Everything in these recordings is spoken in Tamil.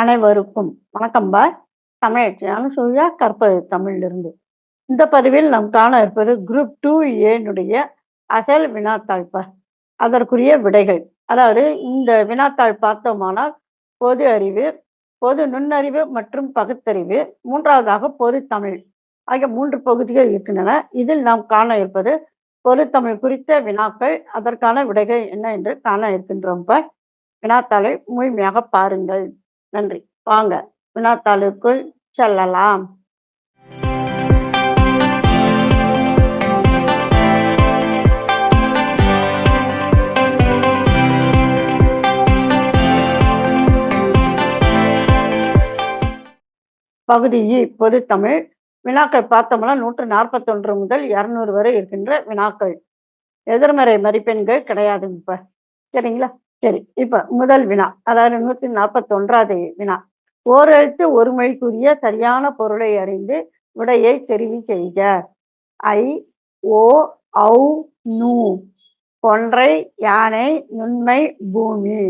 அனைவருக்கும் வணக்கம் பாய். தமிழ் சூர்யா கற்பது தமிழிலிருந்து. இந்த பதிவில் நாம் காண இருப்பது குரூப் டூ ஏனுடைய அசல் பார் அதற்குரிய விடைகள். அதாவது இந்த வினாத்தாள் பார்த்தோமானால் பொது அறிவு பொது நுண்ணறிவு மற்றும் பகுத்தறிவு மூன்றாவதாக பொது தமிழ் ஆகிய மூன்று பகுதிகள் இருக்கின்றன. இதில் நாம் காண இருப்பது பொது தமிழ் குறித்த வினாக்கள். அதற்கான விடைகள் என்ன என்று காண இருக்கின்றோம் இப்போ வினாத்தாளை முழுமையாக பாருங்கள். நன்றி. வாங்க வினாத்தாளுக்குள் செல்லலாம். பகுதி இ பொது தமிழ். வினாக்கள் பார்த்தோம்னா நூற்று நாற்பத்தொன்று முதல் இரநூறு வரை இருக்கின்ற வினாக்கள். எதிர்மறை மதிப்பெண்கள் கிடையாது இப்போ. சரிங்களா? சரி இப்ப முதல் வினா அதாவது நூத்தி நாற்பத்தி ஒன்றாவது வினா ஓரெழுத்து ஒரு மொழிக்குரிய சரியான பொருளை அறிந்து விடையை தெரிவு செய்க. ஐ ஓ ஔ நூ கொன்றை யானை நுண்மை பூமி.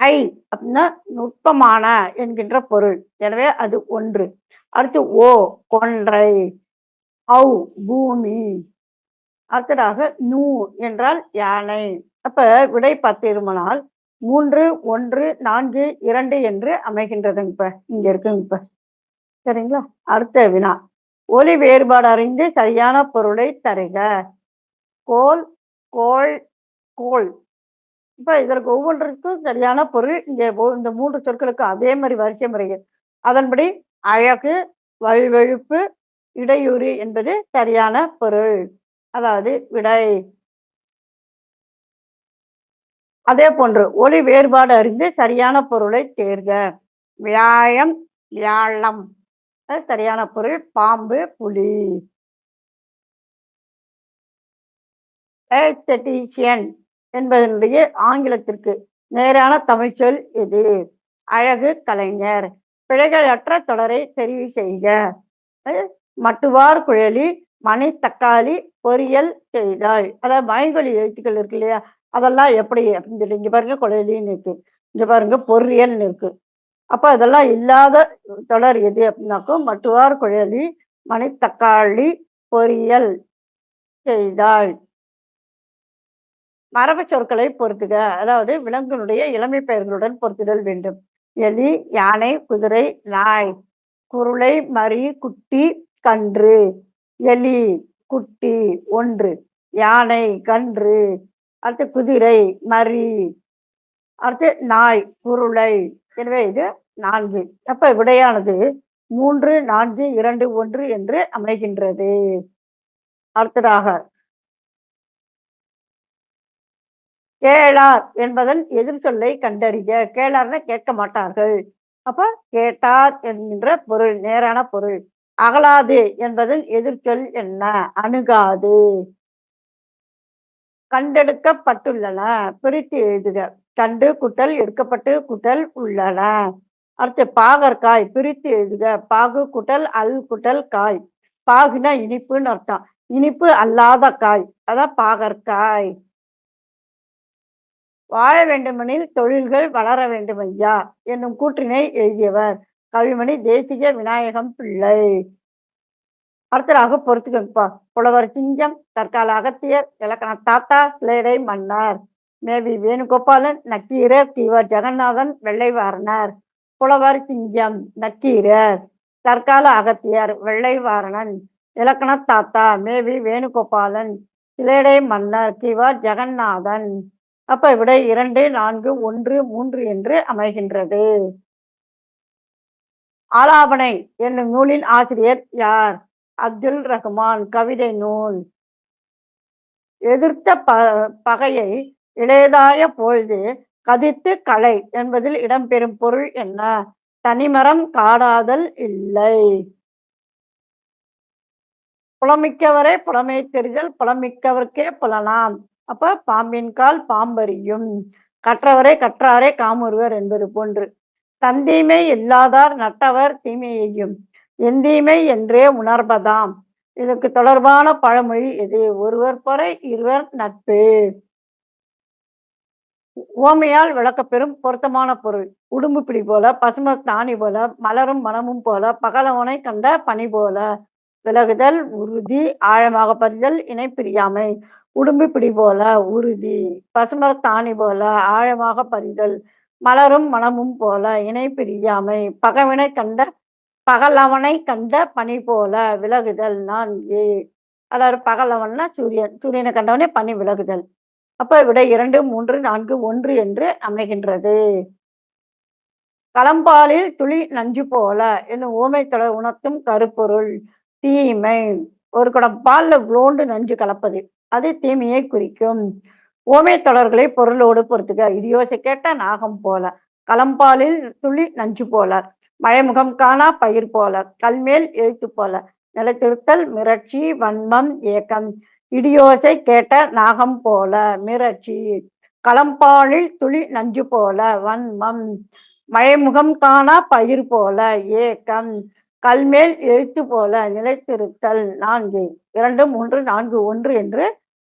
ஐ அப்படின்னா நுட்பமான என்கின்ற பொருள். எனவே அது ஒன்று. அடுத்து ஓ கொன்றை ஔ பூமி. அடுத்ததாக நூ என்றால் யானை. அப்ப விடை பார்த்தீர்களானால் மூன்று ஒன்று நான்கு இரண்டு என்று அமைகின்றதுங்க இப்ப. இங்க இருக்குங்க இப்ப. சரிங்களா? அடுத்த வினா. ஒலி வேறுபாடு அறிந்து சரியான பொருளை தருக. கோல் கோள் கோல். இப்ப இதற்கு ஒவ்வொன்றுக்கும் சரியான பொருள் இங்கே இந்த மூன்று சொற்களுக்கும் அதே மாதிரி வரிசை முறைகள். அதன்படி அழகு வழுவழுப்பு இடையூறு என்பது சரியான பொருள். அதாவது விடை. அதே போன்று ஒளி வேறுபாடு அறிந்து சரியான பொருளை தேர்க. வியாயம் வியாழம். சரியான பொருள் பாம்பு புலி. என்பதனுடைய ஆங்கிலத்திற்கு நேரான தமிழ்ச்சொல் இது. அழகு கலைஞர். பிழைகளற்ற தொடரை தெரிவு செய்க. மட்டுவார் குழலி மணி தக்காளி பொரியல் செய்தாள். அதாவது மைங்கொலி எழுத்துக்கள் இருக்கு இல்லையா? அதெல்லாம் எப்படி? அப்படின்னு சொல்லி இங்க பாருங்க குழலின்னு இருக்கு. இங்க பாருங்க பொறியல்னு இருக்கு. அப்போ அதெல்லாம் இல்லாத தொடர் எது அப்படின்னாக்கோ மட்டுவார் குழலி மணித்தக்காளி பொரியல் செய்தாள். மரபு சொற்களை பொருத்துக. அதாவது விலங்குனுடைய இளமை பெயர்களுடன் பொருத்துதல் வேண்டும். எலி யானை குதிரை நாய். குருளை மறி குட்டி கன்று. எலி குட்டி ஒன்று. யானை கன்று. அடுத்து குதிரை மறி அடுத்து நாய் குருளை. எனவே இது நான்கு. அப்ப விடையானது மூன்று நான்கு இரண்டு ஒன்று என்று அமைகின்றது. அடுத்ததாக கேளார் என்பதன் எதிர் சொல்லை கண்டறிய கேளார்னா கேட்க மாட்டார்கள். அப்ப கேட்டார் என்கின்ற பொருள் நேரான பொருள். அகலாது என்பதன் எதிர்ச்சொல் என்ன? அணுகாது. கண்டெடுக்கப்பட்டுள்ளன. பிரித்து எழுதுக. கண்டு குட்டல் எடுக்கப்பட்டு குட்டல் உள்ளன. அடுத்து பாகற்காய் பிரித்து எழுதுக. பாகு குட்டல் அல் குட்டல் காய். பாகுனா இனிப்புன்னு அர்த்தம். இனிப்பு அல்லாத காய். அதான் பாகற்காய். வாழ வேண்டுமெனில் தொழில்கள் வளர வேண்டும் ஐயா என்னும் கூற்றினை எழுதியவர் கவிமணி தேசிக விநாயகம் பிள்ளை. அடுத்ததாக பொறுத்துக்கப்பா புலவர் சிங்கம் தற்கால அகத்தியர் இலக்கண தாத்தா சிலேடை மன்னார். மேவி வேணுகோபாலன் நக்கீரர் தீவர் ஜெகநாதன் வெள்ளைவாரணர் புலவர் சிங்கம் நக்கீரர் தற்கால அகத்தியர் வெள்ளைவாரணன் இலக்கண தாத்தா மேவி வேணுகோபாலன் சிலேடை மன்னர் கிவா ஜெகநாதன். அப்ப விடை இரண்டு நான்கு ஒன்று மூன்று என்று அமைகின்றது. ஆலாபனை என்னும் நூலின் ஆசிரியர் யார்? அப்துல் ரஹ்மான் கவிதை நூல். எதிர்த்த ப பகையை இளையதாய பொழுது கதித்து கலை என்பதில் இடம்பெறும் பொருள் என்ன? தனிமரம் காடாதல் இல்லை. புலமிக்கவரே புலமை தெரிதல் புலமிக்கவர்க்கே புலனாம். அப்ப பாம்பின் கால் பாம்பறியும். கற்றவரை கற்றாரே காமுறுவர் என்பது போன்று. தந்தீமை இல்லாதார் நட்டவர் தீமையையும். எந்தீமை என்றே உணர்வதாம். இதற்கு தொடர்பான பழமொழி எது ஒருவர் பொறை இருவர் நட்பு. உவமையால் விளக்கப்பெறும் பொருத்தமான பொருள். உடும்பு பிடி போல பசும தாணி போல மலரும் மனமும் போல பகலவனை கண்ட பனி போல. விலகுதல் உறுதி ஆழமாக பதிதல் இணைப்பிரியாமை உடும்பு பிடி போல உறுதி பசுமர தாணி போல ஆழமாக பதிதல் மலரும் மனமும் போல இணை பிரியாமை. பகவினை கண்ட பகலவனை கண்ட பனி போல விலகுதல் நான்கு அதாவது பகலவன்னா சூரியன் சூரியனை கண்டவனே பனி விலகுதல். அப்ப விட இரண்டு மூன்று நான்கு ஒன்று என்று அமைகின்றது. களம்பாலில் துளி நஞ்சு போல என்னும் ஊமை தொடர் உணர்த்தும் கருப்பொருள் தீமை. ஒரு குடம் பால்ல குளோண்டு நஞ்சு கலப்பது அது தீமையை குறிக்கும். ஓமை தொடர்களை பொருளோடு பொறுத்துக இடியோசை கேட்ட நாகம் போல. களம்பாலில் துளி நஞ்சு போல. மழைமுகம் காணா பயிர் போல கல்மேல் எழுத்து போல நிலைத்திருத்தல் மிரட்சி வன்மம் ஏக்கம் இடியோசை கேட்ட நாகம் போல மிரட்சி களம்பாலில் துளி நஞ்சு போல வன்மம் மழைமுகம் காணா பயிர் போல ஏக்கம் கல்மேல் எழுத்து போல நிலைத்திருத்தல் நான்கு இரண்டு மூன்று நான்கு ஒன்று என்று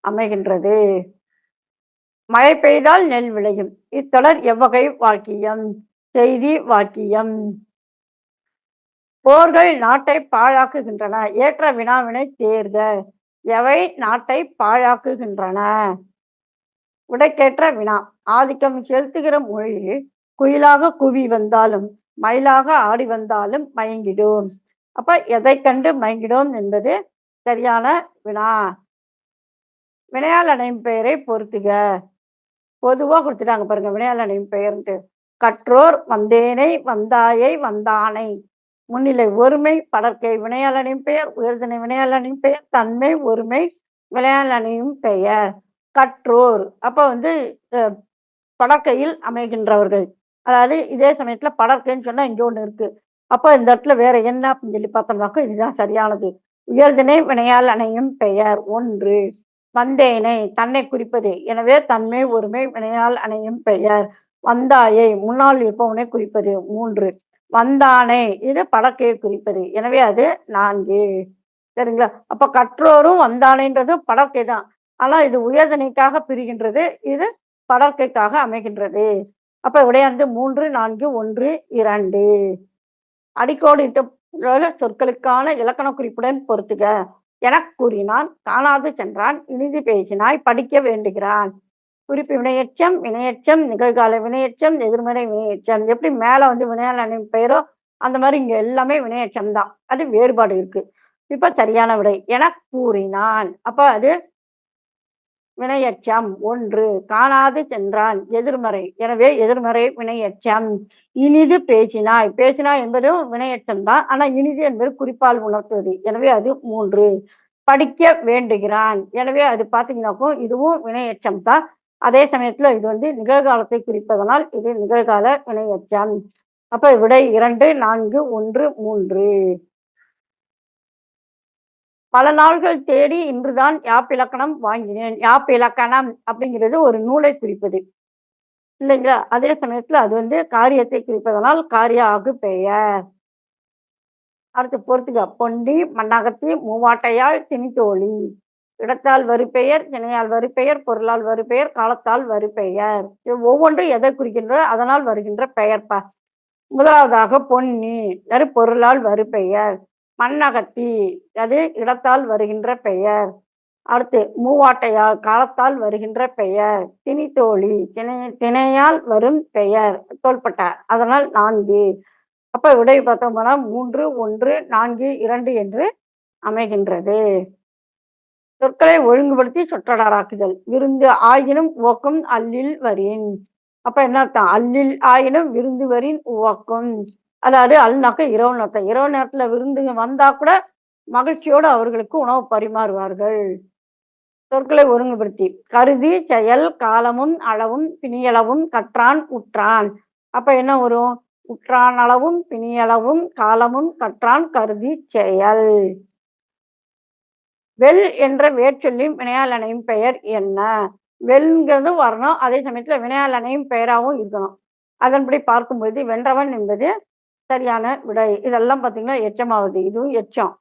அமைகின்றது. மழை பெய்தால் நெல் விளையும். இத்தொடர் எவ்வகை வாக்கியம்? செய்தி வாக்கியம். போர்கள் நாட்டை பாழாக்குகின்றன. ஏற்ற வினாவினை தேர்க எவை நாட்டை பாழாக்குகின்றன? உடைக்கேற்ற வினா. ஆதிக்கம் செலுத்துகிற மொழி குயிலாக குவி வந்தாலும் மயிலாக ஆடி வந்தாலும் மயங்கிடும். அப்ப எதை கண்டு மயங்கிடும் என்பது சரியான வினா. வினையால் அணையும் பெயரை பொறுத்துக பொதுவாக கொடுத்துட்டாங்க பாருங்க வினையால் அணையும் பெயர்ன்ட்டு. கற்றோர் வந்தேனை வந்தாயை வந்தானை. முன்னிலை ஒருமை படற்கை வினையாளனின் பெயர் உயர்தனை வினையாளனின் பெயர் தன்மை ஒருமை விளையாளனின் பெயர். கற்றோர். அப்போ வந்து படற்கையில் அமைகின்றவர்கள். அதாவது இதே சமயத்தில் படற்கைன்னு சொன்னால் இங்கே ஒன்று இருக்கு. அப்போ இந்த இடத்துல வேற என்ன அப்படின்னு சொல்லி பார்த்தோம்னாக்கா இதுதான் சரியானது. உயர்தினை வினையால் அணையும் பெயர் ஒன்று. வந்தேனை தன்னை குறிப்பது. எனவே தன்மை ஒருமை வினையால் அணையும் பெயர். வந்தாயை முன்னால் இருப்பவனை குறிப்பது. மூன்று. வந்தானே இது படக்கையை குறிப்பது எனவே அது நான்கு. சரிங்களா? அப்ப கற்றோரும் வந்தானேன்றது படக்கை தான். ஆனா இது உயர்தனைக்காக பிரிகின்றது. இது படற்கைக்காக அமைகின்றது. அப்ப விடையானது மூன்று நான்கு ஒன்று இரண்டு. அடிக்கோடிட்ட சொற்களுக்கான இலக்கண குறிப்புடன் பொறுத்துக என கூறினான் காணாது சென்றான் இனிது பேசினாய் படிக்க வேண்டுகிறான். குறிப்பு வினையச்சம் வினையச்சம் நிகழ்கால வினையச்சம் எதிர்மறை வினையச்சம் எப்படி மேல வந்து வினையாளனின் பெயரோ அந்த மாதிரி இங்க எல்லாமே வினையச்சம் தான். அது வேறுபாடு இருக்கு. இப்ப சரியான விடை. என கூறினான். அப்ப அது வினையச்சம் ஒன்று காணாது சென்றான். எதிர்மறை. எனவே எதிர்மறை வினையச்சம் இனிது பேசினாய். பேசினாய் என்பதும் வினையச்சம் தான். ஆனா இனிது என்பது குறிப்பால் உணர்த்துவது. எனவே அது மூன்று. படிக்க வேண்டுகிறான். எனவே அது பார்த்தீங்கன்னாக்கும் இதுவும் வினையச்சம் தான். அதே சமயத்துல இது வந்து நிகழ்காலத்தை குறிப்பதனால் இது நிகழ்கால வினையச்சம் அப்ப விடை இரண்டு நான்கு ஒன்று மூன்று. பல நாள்கள் தேடி இன்றுதான் யாப்பிலக்கணம் வாங்கினேன். யாப்பிலக்கணம் அப்படிங்கிறது ஒரு நூலை குறிப்பது. இல்லைங்களா? அதே சமயத்துல அது வந்து காரியத்தை குறிப்பதனால் காரிய ஆகு பெயர். அடுத்து பொறுத்துக்க பொண்டி மண்ணகத்தி மூவாட்டையால் திணித்தோழி. இடத்தால் வறுப்பெயர் சினையால் வறுப்பெயர் பொருளால் வறுப்பெயர் காலத்தால் வறுப்பெயர் ஒவ்வொன்றும் எதை குறிக்கின்றோ அதனால் வருகின்ற பெயர் ப முதலாவதாக பொன்னி அது பொருளால் வறுப்பெயர் மண்ணகத்தி அது இடத்தால் வருகின்ற பெயர். அடுத்து மூவாட்டையால் காலத்தால் வருகின்ற பெயர். திணித்தோழி திணை திணையால் வரும் பெயர் தோள்பட்ட. அதனால் நான்கு. அப்ப விடை பார்த்தோம்னா மூன்று ஒன்று நான்கு இரண்டு என்று அமைகின்றது. சொற்களை ஒழுங்குபடுத்தி சொற்றொடராக்குதல். விருந்து ஆயினும் ஓக்கும் அல்லில் வரின். அப்ப என்ன அர்த்தம்? அல்லில் ஆயினும் விருந்து வரின் ஓக்கும் அதாவது அல்னாக்க இரவு நேரத்தை இரவு நேரத்துல விருந்துங்க வந்தா கூட மகிழ்ச்சியோடு அவர்களுக்கு உணவு பரிமாறுவார்கள். சொற்களை ஒருங்குபடுத்தி கருதி செயல் காலமும் அளவும் பிணியளவும் கற்றான் உற்றான். அப்ப என்ன வரும்? உற்றான் அளவும் பிணியளவும் காலமும் கற்றான் கருதி செயல். வெல் என்ற வேர்ச்சொல்லியும் வினையால் பெயர் என்ன? வெல்ங்கிறது வரணும் அதே சமயத்துல வினையாளனையும் பெயராகவும் இருக்கணும். அதன்படி பார்க்கும்போது வென்றவன் என்பது சரியான விடை. இதெல்லாம் பார்த்தீங்கன்னா எச்சமாவது இதுவும் எச்சம்.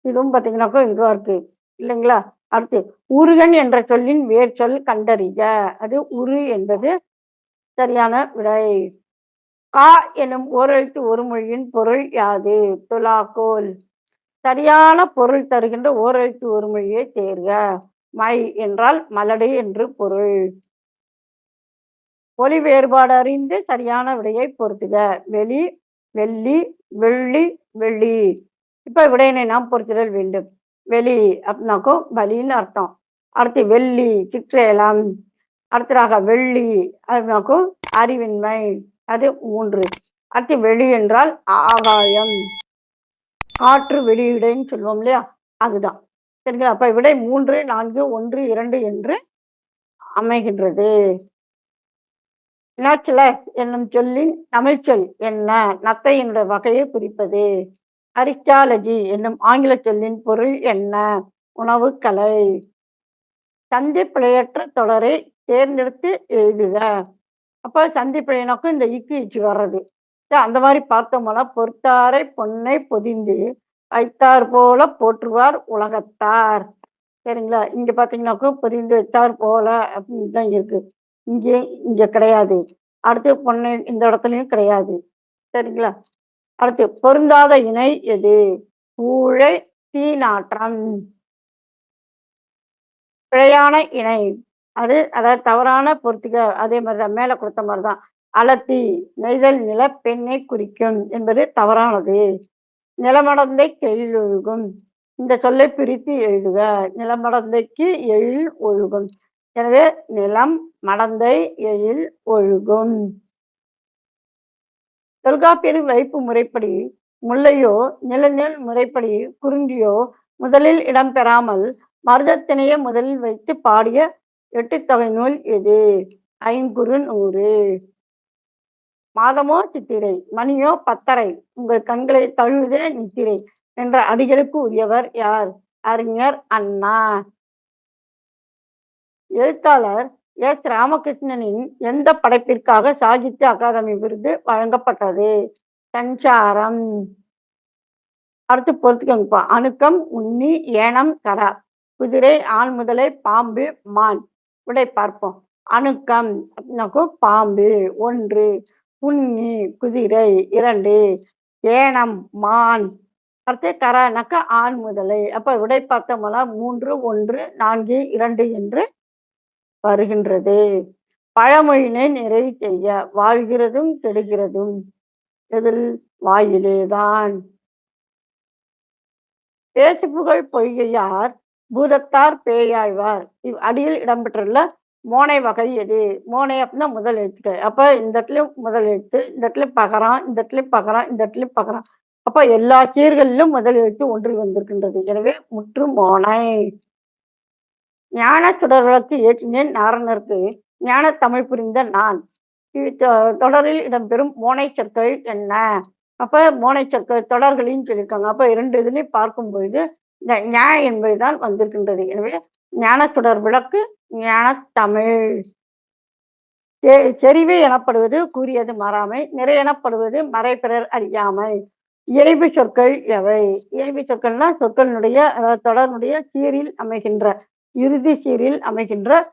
இதுவும் பார்த்தீங்கன்னாக்கா இதுவாக இருக்கு. இல்லைங்களா? அடுத்து உருகன் என்ற சொல்லின் வேர் சொல் கண்டறிக. அது உரு என்பது சரியான விடை. கா எனும் ஓரெழுத்து ஒரு மொழியின் பொருள் யாது? துலாக்கோல். சரியான பொருள் தருகின்ற ஓரெழுத்து ஒரு மொழியை தேர்க. மை என்றால் மலடு என்று பொருள். ஒலி வேறுபாடு அறிந்து சரியான விடையை பொருத்துக. வெளி வெள்ளி வெள்ளி வெள்ளி. இப்ப விடையினை நாம் பொறுத்துதல் வேண்டும். வெளி அப்படின்னாக்கோ பலின்னு அர்த்தம். அடுத்து வெள்ளி சிற்றேலம். அடுத்ததாக வெள்ளி அப்படின்னாக்கோ அறிவின்மை. அது மூன்று. அடுத்து வெளி என்றால் ஆகாயம். காற்று வெளியிடைன்னு சொல்லுவோம் இல்லையா? அதுதான். சரிங்களா? அப்ப விடை மூன்று நான்கு ஒன்று இரண்டு என்று அமைகின்றது. நேச்சுரல் என்னும் சொல்லின் தமிழ்ச்சொல் என்ன? நத்தையினுடைய வகையை குறிப்பது. அரிஸ்டாலஜி என்னும் ஆங்கில சொல்லின் பொருள் என்ன? உணவு கலை. சந்திப்பிழையற்ற தொடரை தேர்ந்தெடுத்து எழுதுக. அப்ப சந்திப்பிழையினாக்கும் இந்த இக்கு இச்சு வர்றது. அந்த மாதிரி பார்த்தோம்னா பொறுத்தாரை பொன்னை பொதிந்து வைத்தார் போல போற்றுவார் உலகத்தார். சரிங்களா? இங்க பாத்தீங்கன்னாக்கும் பொதிந்து வைத்தார் போல அப்படின்னு தான் இருக்கு. இங்கே இங்க கிடையாது. அடுத்து பொண்ணு இந்த இடத்துலயும் கிடையாது. சரிங்களா? அடுத்து பொருந்தாத இணை எது? ஊழை தீநாற்றம். பிழையான இணை. அது அதாவது தவறான பொறுத்துக அதே மாதிரிதான் மேல கொடுத்த மாதிரிதான் அலத்தி நெய்தல் நில பெண்ணை குறிக்கும் என்பது தவறானது. நிலமடந்தை கெயில் ஒழுகும். இந்த சொல்லை பிரித்து எழுதுக. நிலமடந்தைக்கு எழில் ஒழுகும். எனவே நிலம் மடந்தை எழில் ஒழுகும். தொல்காப்பியர் வைப்பு முறைப்படி முல்லையோ நிலநெல் முறைப்படி குறிஞ்சியோ முதலில் இடம்பெறாமல் மருதத்தினையே முதலில் வைத்து பாடிய எட்டுத்தொகை நூல் எது? ஐங்குறு நூறு. மாதமோ சித்திரை மணியோ பத்தரை உங்கள் கண்களை தழுவுதே நித்திரை என்ற அடிகளுக்கு உரியவர் யார்? அறிஞர் அண்ணா. எழுத்தாளர் எஸ். ராமகிருஷ்ணனின் எந்த படைப்பிற்காக சாகித்ய அகாதமி விருது வழங்கப்பட்டது? சஞ்சாரம். அடுத்து பொறுத்துக்கோங்கப்பா. அணுக்கம் உண்ணி ஏனம் கடா குதிரை ஆண் முதலை பாம்பு மான். விடை பார்ப்போம். அணுக்கம் அப்படின்னாக்கும் பாம்பு. ஒன்று. உண்ணி குதிரை இரண்டு ஏனம் மான். அடுத்து கரானாக்க ஆண் முதலை. அப்ப விடை பார்த்தோம்னா மூன்று ஒன்று நான்கு இரண்டு என்று வருகின்றது. பழமொழியினை நிறைவு செய்ய வாழ்கிறதும் கெடுகிறதும் எதில் வாயிலேதான். பேசுபுகழ் பொய்கையார் பூதத்தார் பேயாழ்வார். இவ் அடியில் இடம்பெற்றுள்ள மோனை வகை எது? மோனை அப்படின்னா முதல் எழுத்துக்கள் அப்ப இந்த இடத்துல முதல் எழுத்து இந்த இடத்துல பகரான் இந்த இடத்துல பகரான் இந்த இடத்துல பகரான் அப்ப எல்லா சீர்களிலும் முதல் எழுத்து ஒன்று வந்திருக்கின்றது. எனவே முற்று மோனை. ஞான சுடர்களுக்கு ஏற்றினேன் நாரணருக்கு. ஞான தமிழ் புரிந்த நான். தொடரில் இடம்பெறும் மோனை சொற்கள் என்ன? அப்ப மோனை சொற்கள் தொடர்களின்னு சொல்லியிருக்காங்க. அப்ப இரண்டு இதுலையும் பார்க்கும் பொழுது இந்த ஞா என்பதுதான் வந்திருக்கின்றது. எனவே ஞான தொடர் விளக்கு ஞான தமிழ். செ- செறிவு எனப்படுவது கூறியது மறாமை நிறை எனப்படுவது மறைபிறர் அறியாமை. இயல்பு சொற்கள் எவை? இயல்பு சொற்கள்னா சொற்களினுடைய தொடர்னுடைய சீரில் அமைகின்ற இறுதி சீரில் அமைகின்ற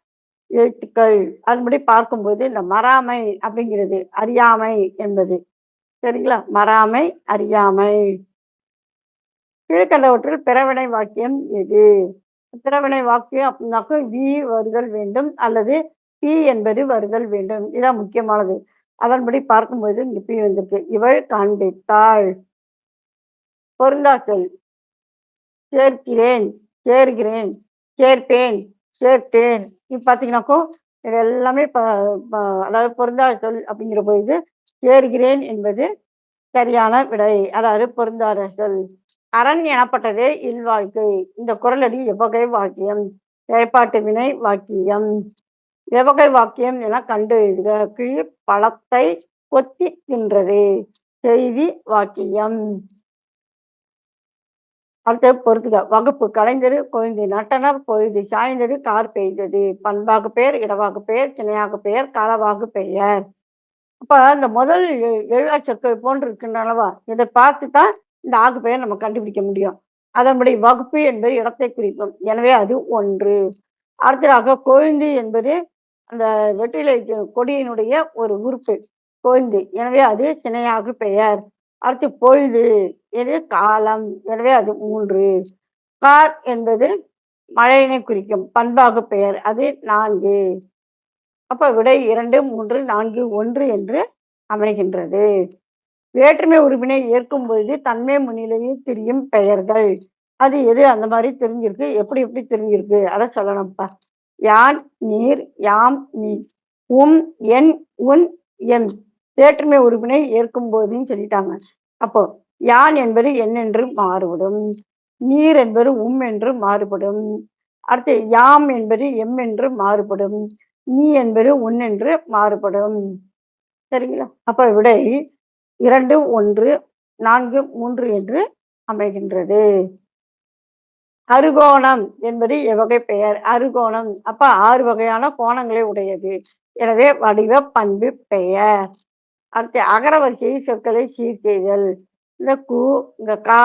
எழுத்துக்கள். அதன்படி பார்க்கும்போது இந்த மறாமை அப்படிங்கிறது அறியாமை என்பது. சரிங்களா? மறாமை அறியாமை. கீழ்கண்டவற்றில் பிறவினை வாக்கியம் எது? திரவினை வாக்கியம் அப்படின்னாக்க வி வருதல் வேண்டும் அல்லது பி என்பது வருதல் வேண்டும். இதான் முக்கியமானது. அதன்படி பார்க்கும்போது இங்க பி வந்திருக்கு. இவள் காண்பித்தாள் பொருந்தா சொல் சேர்க்கிறேன் சேர்கிறேன் சேர்ப்பேன் சேர்த்தேன். இது பார்த்தீங்கன்னாக்கோ இது எல்லாமே ப- அதாவது பொருந்தா சொல் அப்படிங்கிற பொழுது சேர்கிறேன் என்பது சரியான விடை. அதாவது பொருந்தாத சொல் அரண் எனப்பட்டதே இல்வாழ்க்கை. இந்த குரலடி எவ்வகை வாக்கியம்? செயற்பாட்டு வினை வாக்கியம். எவ்வகை வாக்கியம் என கண்டு எழுதுக கீழ் பழத்தை கொத்தி தின்றது செய்தி வாக்கியம். அடுத்து பொறுத்துக. வகுப்பு கலைஞர் கொழுந்து நட்டனர் பொழுது சாய்ந்தது கார் பெய்தது. பண்பாகு பெயர் இடவாகு பெயர் திணையாக பெயர் காலவாகு பெயர். அப்ப இந்த முதல் எ- எழுவா சொற்கள் போன்று இருக்கின்றனவா இதை பார்த்து தான் இந்த ஆகு பெயர் நம்ம கண்டுபிடிக்க முடியும். அதன்படி வகுப்பு என்பது இடத்தை குறிக்கும். எனவே அது ஒன்று. அடுத்ததாக கொழுந்து என்பது அந்த வெற்றிலை கொடியினுடைய ஒரு உறுப்பு. கோய்ந்து எனவே அது சினையாகு பெயர். அடுத்து பொழுது. இது காலம். எனவே அது மூன்று. கார் என்பது மழையினை குறிக்கும். பண்பாக பெயர். அது நான்கு. அப்ப விடை இரண்டு மூன்று நான்கு ஒன்று என்று அமைகின்றது. வேற்றுமை உறுப்பினை ஏற்கும் பொழுது தன்மை முன்னிலையும் திரியும் பெயர்கள். அது எது? அந்த மாதிரி தெரிஞ்சிருக்கு. எப்படி எப்படி தெரிஞ்சிருக்கு? அதை சொல்லணும்ப்பா. யான் நீர் யாம் நீ. உம் என் உன் எம் வேற்றுமை உறுப்பினை ஏற்கும் போதுன்னு சொல்லிட்டாங்க. அப்போ யான் என்பது என் என்று மாறுபடும். நீர் என்பது உம் என்று மாறுபடும். அடுத்து யாம் என்பது எம் என்று மாறுபடும். நீ என்பது உன் என்று மாறுபடும். சரிங்களா? அப்ப விடை இரண்டு ஒன்று நான்கு மூன்று என்று அமைகின்றது. அறுகோணம் என்பது எவ்வகை பெயர்? அறுகோணம் அப்ப ஆறு வகையான கோணங்களை உடையது. எனவே வடிவ பண்பு பெயர். அடுத்து அகரவரிசை சொற்களை சீர் செய்தல் இந்த கு இந்த கா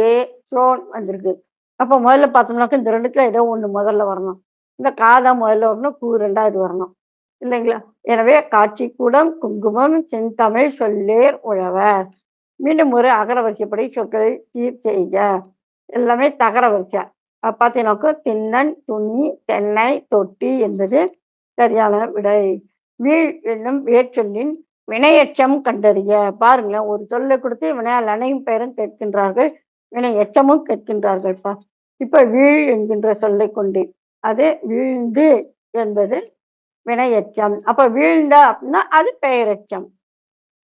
ஏ சோன் வந்திருக்கு. அப்போ முதல்ல பார்த்தோம்னாக்க இந்த ரெண்டுத்துல ஏதோ ஒண்ணு முதல்ல வரணும். இந்த கா தான் முதல்ல வரணும் கூ ரெண்டாவது வரணும். இல்லைங்களா? எனவே காட்சி கூடம் குங்குமம் செந்தமிழ் சொல்லேர் உழவர். மீண்டும் ஒரு அகரவரிசைப்படி சொற்களை சீர் செய்க. எல்லாமே தகர வரிசை. பார்த்தீங்கன்னாக்கா திண்ணன் துணி தென்னை தொட்டி என்பது சரியான விடை. வீழ் என்னும் வேர்ச்சொல்லின் வினையச்சம் கண்டறிய. பாருங்களேன் ஒரு சொல்லை கொடுத்து வினையால் அணையும் பெயரும் கேட்கின்றார்கள் வினை எச்சமும் கேட்கின்றார்கள்ப்பா. இப்ப வீழ் என்கின்ற சொல்லை கொண்டு அது வீழ்ந்து என்பது வினையச்சம். அப்ப வீழ்ந்த அப்படின்னா அது பெயரச்சம்.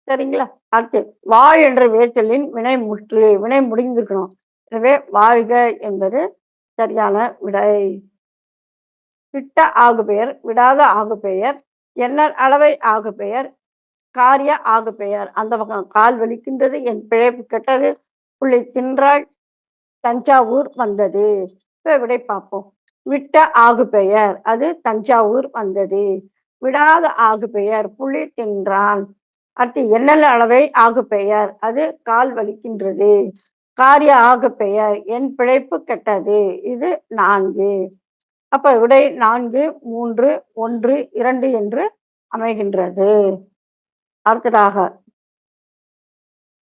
சரிங்களா? அடுத்து வாழ் என்ற வேச்சலின் வினை முற்று வினை முடிந்திருக்கணும். எனவே வாழ்க என்பது சரியான விடை. விட்ட ஆகு பெயர் விடாத ஆகு பெயர் என்ன அளவை ஆகு பெயர் காரிய ஆகு பெயர் அந்த பக்கம் கால் வலிக்கின்றது என் பிழைப்பு கெட்டது புள்ளி தின்றாள் தஞ்சாவூர் வந்தது. இப்போ விடை பார்ப்போம். விட்ட ஆகு பெயர் அது தஞ்சாவூர் வந்தது. விடாத ஆகு பெயர் புள்ளி தின்றான். அடுத்து எண்ணல் அளவை ஆகு பெயர் அது கால் வலிக்கின்றது. காரிய ஆகு பெயர் என் பிழைப்பு கெட்டது. இது நான்கு. அப்ப விடை நான்கு மூன்று ஒன்று இரண்டு என்று அமைகின்றது. அடுத்ததாக.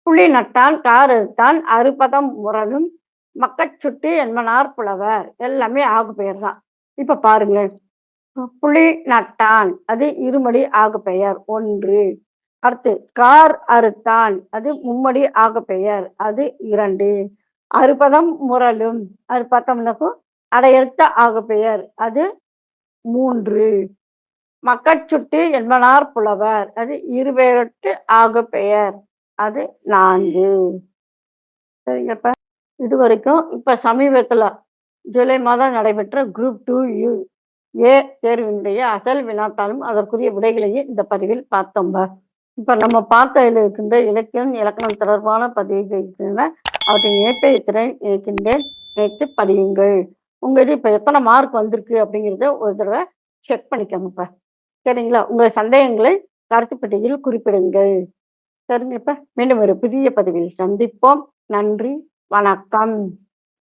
புள்ளி நட்டான் கார் எடுத்தான் அறுபதம் முரணும் மக்கச்சுட்டி என்பனார் புலவர். எல்லாமே ஆகு பெயர் தான் இப்ப பாருங்களேன் புலி நட்டான். அது இருமடி ஆகு பெயர். ஒன்று. அடுத்து கார் அறுத்தான். அது மும்மடி ஆக பெயர். அது இரண்டு. அறுபதம் முரலும். அது பார்த்தோம்னாக்கும் அடையெழுத்த ஆக பெயர். அது மூன்று. மக்கட்சுட்டு என்பனார் புலவர். அது இருபெயரட்டு ஆக பெயர். அது நான்கு. சரிங்கப்ப இதுவரைக்கும் இப்போ சமீபத்தில் ஜூலை மாதம் நடைபெற்ற குரூப் டூ யூ ஏ தேர்வினுடைய அசல் வினாத்தாலும் அதற்குரிய விடைகளையும் இந்த பதிவில் பார்த்தோம்ப இப்போ நம்ம பார்த்த இதில் இருக்கின்ற இலக்கியம் இலக்கணம் தொடர்பான பதிவுகள் இருக்கின்றன. அவற்றின் இணைப்பை திறன் இணைக்கின்றேன். இணைத்து பதியுங்கள் உங்களுக்கு இப்போ எத்தனை மார்க் வந்திருக்கு அப்படிங்கிறத ஒரு தடவை செக் பண்ணிக்கோங்கப்பா சரிங்களா? உங்கள் சந்தேகங்களை கருத்து பெட்டியில் குறிப்பிடுங்கள். சரிங்கப்பா மீண்டும் ஒரு புதிய பதிவில் சந்திப்போம். நன்றி. வணக்கம்